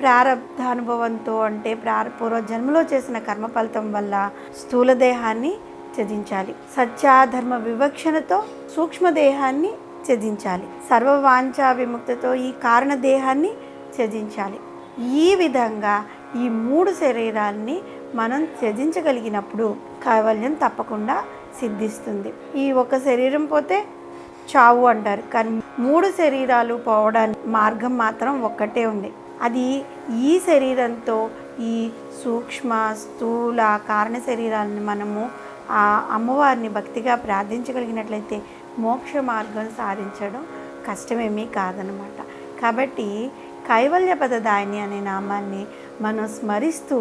ప్రారబ్ధానుభవంతో అంటే ప్రార పూర్వజన్మలో చేసిన కర్మ ఫలితం వల్ల స్థూల దేహాన్ని త్యజించాలి. సత్యాధర్మ వివక్షణతో సూక్ష్మదేహాన్ని త్యజించాలి. సర్వవాంఛా విముక్తితో ఈ కారణ దేహాన్ని త్యజించాలి. ఈ విధంగా ఈ మూడు శరీరాల్ని మనం త్యజించగలిగినప్పుడు కైవల్యం తప్పకుండా సిద్ధిస్తుంది. ఈ ఒక శరీరం పోతే చావు అంటారు. కానీ మూడు శరీరాలు పోవడానికి మార్గం మాత్రం ఒక్కటే ఉంది. అది ఈ శరీరంతో ఈ సూక్ష్మ స్థూల కారణ శరీరాలను మనము ఆ అమ్మవారిని భక్తిగా ప్రార్థించగలిగినట్లయితే మోక్ష మార్గం సాధించడం కష్టమేమీ కాదనమాట కాబట్టి కైవల్య పదదాయిని అనే నామాన్ని మనం స్మరిస్తూ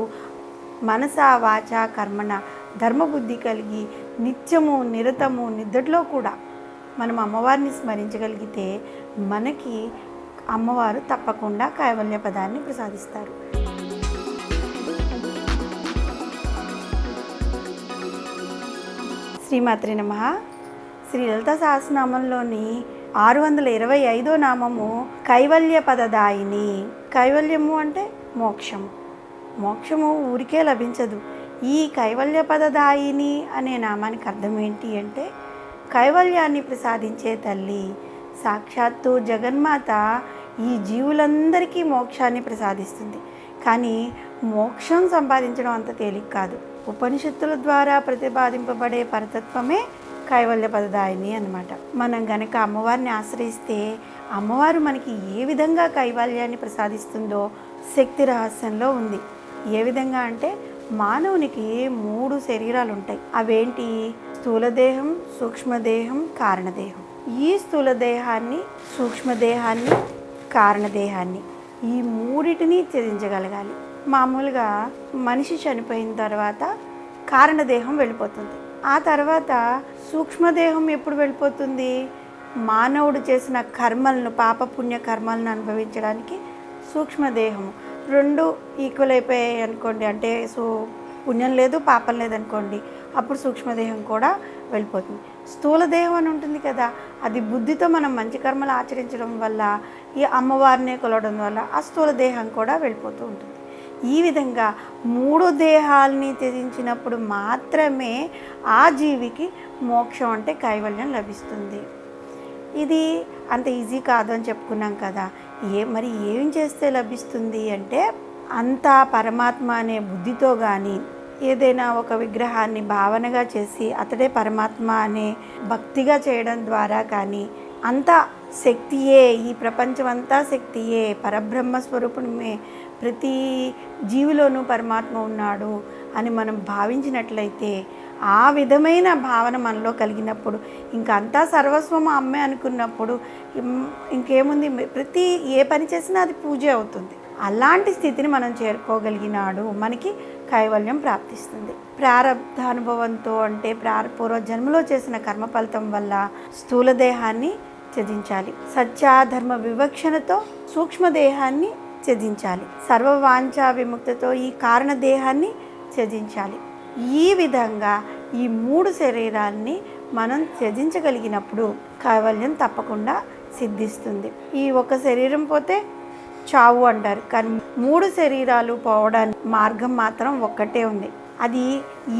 మనస వాచ కర్మణ ధర్మబుద్ధి కలిగి నిత్యము నిరతము నిద్దట్లో కూడా మనం అమ్మవారిని స్మరించగలిగితే మనకి అమ్మవారు తప్పకుండా కైవల్య పదాన్ని ప్రసాదిస్తారు. శ్రీమాత్రి నమ. శ్రీ లలిత సహస్రనామంలోని ఆరు వందల ఇరవై ఐదో నామము కైవల్య పదదాయిని. కైవల్యము అంటే మోక్షము. మోక్షము ఊరికే లభించదు. ఈ కైవల్య పదదాయిని అనే నామానికి అర్థం ఏంటి అంటే కైవల్యాన్ని ప్రసాదించే తల్లి సాక్షాత్తు జగన్మాత ఈ జీవులందరికీ మోక్షాన్ని ప్రసాదిస్తుంది. కానీ మోక్షం సంపాదించడం అంత తేలిక కాదు. ఉపనిషత్తుల ద్వారా ప్రతిపాదింపబడే పరతత్వమే కైవల్య పదదాయిని అనమాట మనం గనక అమ్మవారిని ఆశ్రయిస్తే అమ్మవారు మనకి ఏ విధంగా కైవల్యాన్ని ప్రసాదిస్తుందో శక్తి రహస్యంలో ఉంది. ఏ విధంగా అంటే మానవునికి మూడు శరీరాలు ఉంటాయి అవేంటి? స్థూలదేహం సూక్ష్మదేహం కారణదేహం. ఈ స్థూలదేహాన్ని సూక్ష్మదేహాన్ని కారణదేహాన్ని. ఈ మూడిటిని త్యజించగలగాలి. మామూలుగా మనిషి చనిపోయిన తర్వాత కారణదేహం వెళ్ళిపోతుంది. ఆ తర్వాత సూక్ష్మదేహం ఎప్పుడు వెళ్ళిపోతుంది? మానవుడు చేసిన కర్మలను పాపపుణ్య కర్మలను అనుభవించడానికి సూక్ష్మదేహం రెండు ఈక్వల్ అయిపోయాయి అనుకోండి. అంటే సో పుణ్యం లేదు పాపం లేదనుకోండి అప్పుడు సూక్ష్మదేహం కూడా వెళ్ళిపోతుంది. స్థూల దేహం అని ఉంటుంది కదా అది బుద్ధితో మనం మంచి కర్మలు ఆచరించడం వల్ల ఈ అమ్మవారిని కొలవడం వల్ల ఆ స్థూల దేహం కూడా వెళ్ళిపోతూ ఉంటుంది. ఈ విధంగా మూడు దేహాల్ని త్యజించినప్పుడు మాత్రమే ఆ జీవికి మోక్షం అంటే కైవల్యం లభిస్తుంది. ఇది అంత ఈజీ కాదు అని చెప్పుకున్నాం కదా. ఏ మరి ఏం చేస్తే లభిస్తుంది అంటే అంతా పరమాత్మ అనే బుద్ధితో కానీ ఏదైనా ఒక విగ్రహాన్ని భావనగా చేసి అతడే పరమాత్మ అనే భక్తిగా చేయడం ద్వారా కానీ అంతా శక్తియే ఈ ప్రపంచం అంతా శక్తియే పరబ్రహ్మ స్వరూపమే ప్రతి జీవిలోనూ పరమాత్మ ఉన్నాడు అని మనం భావించినట్లయితే ఆ విధమైన భావన మనలో కలిగినప్పుడు ఇంకా అంతా సర్వస్వం అమ్మే అనుకున్నప్పుడు ఇంకేముంది? ప్రతి ఏ పని చేసినా అది పూజ అవుతుంది. అలాంటి స్థితిని మనం చేరుకోగలిగినాడు. మనకి కైవల్యం ప్రాప్తిస్తుంది. ప్రారబ్ధానుభవంతో అంటే ప్రార పూర్వజన్మలో చేసిన కర్మ ఫలితం వల్ల స్థూల దేహాన్ని త్యజించాలి. సత్యాధర్మ వివక్షణతో సూక్ష్మదేహాన్ని త్యజించాలి. సర్వవాంఛా విముక్తితో ఈ కారణ దేహాన్ని త్యజించాలి. ఈ విధంగా ఈ మూడు శరీరాన్ని మనం త్యజించగలిగినప్పుడు కైవల్యం తప్పకుండా సిద్ధిస్తుంది. ఈ ఒక శరీరం పోతే చావు అంటారు. కానీ మూడు శరీరాలు పోవడానికి మార్గం మాత్రం ఒక్కటే ఉంది. అది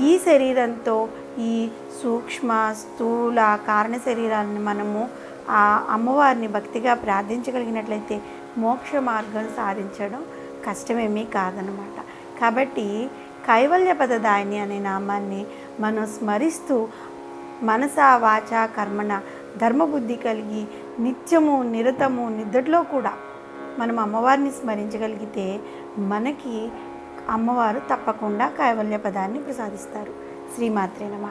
ఈ శరీరంతో ఈ సూక్ష్మ స్థూల కారణ శరీరాలను మనము ఆ అమ్మవారిని భక్తిగా ప్రార్థించగలిగినట్లయితే మోక్ష మార్గం సాధించడం కష్టమేమీ కాదనమాట కాబట్టి కైవల్య పదదాయిని అనే నామాన్ని మనం స్మరిస్తూ మనస వాచ కర్మణ ధర్మబుద్ధి కలిగి నిత్యము నిరతము నిద్రలో కూడా మనం అమ్మవారిని స్మరించగలిగితే మనకి అమ్మవారు తప్పకుండా కైవల్య పదాన్ని ప్రసాదిస్తారు. శ్రీమాత్రే నమ.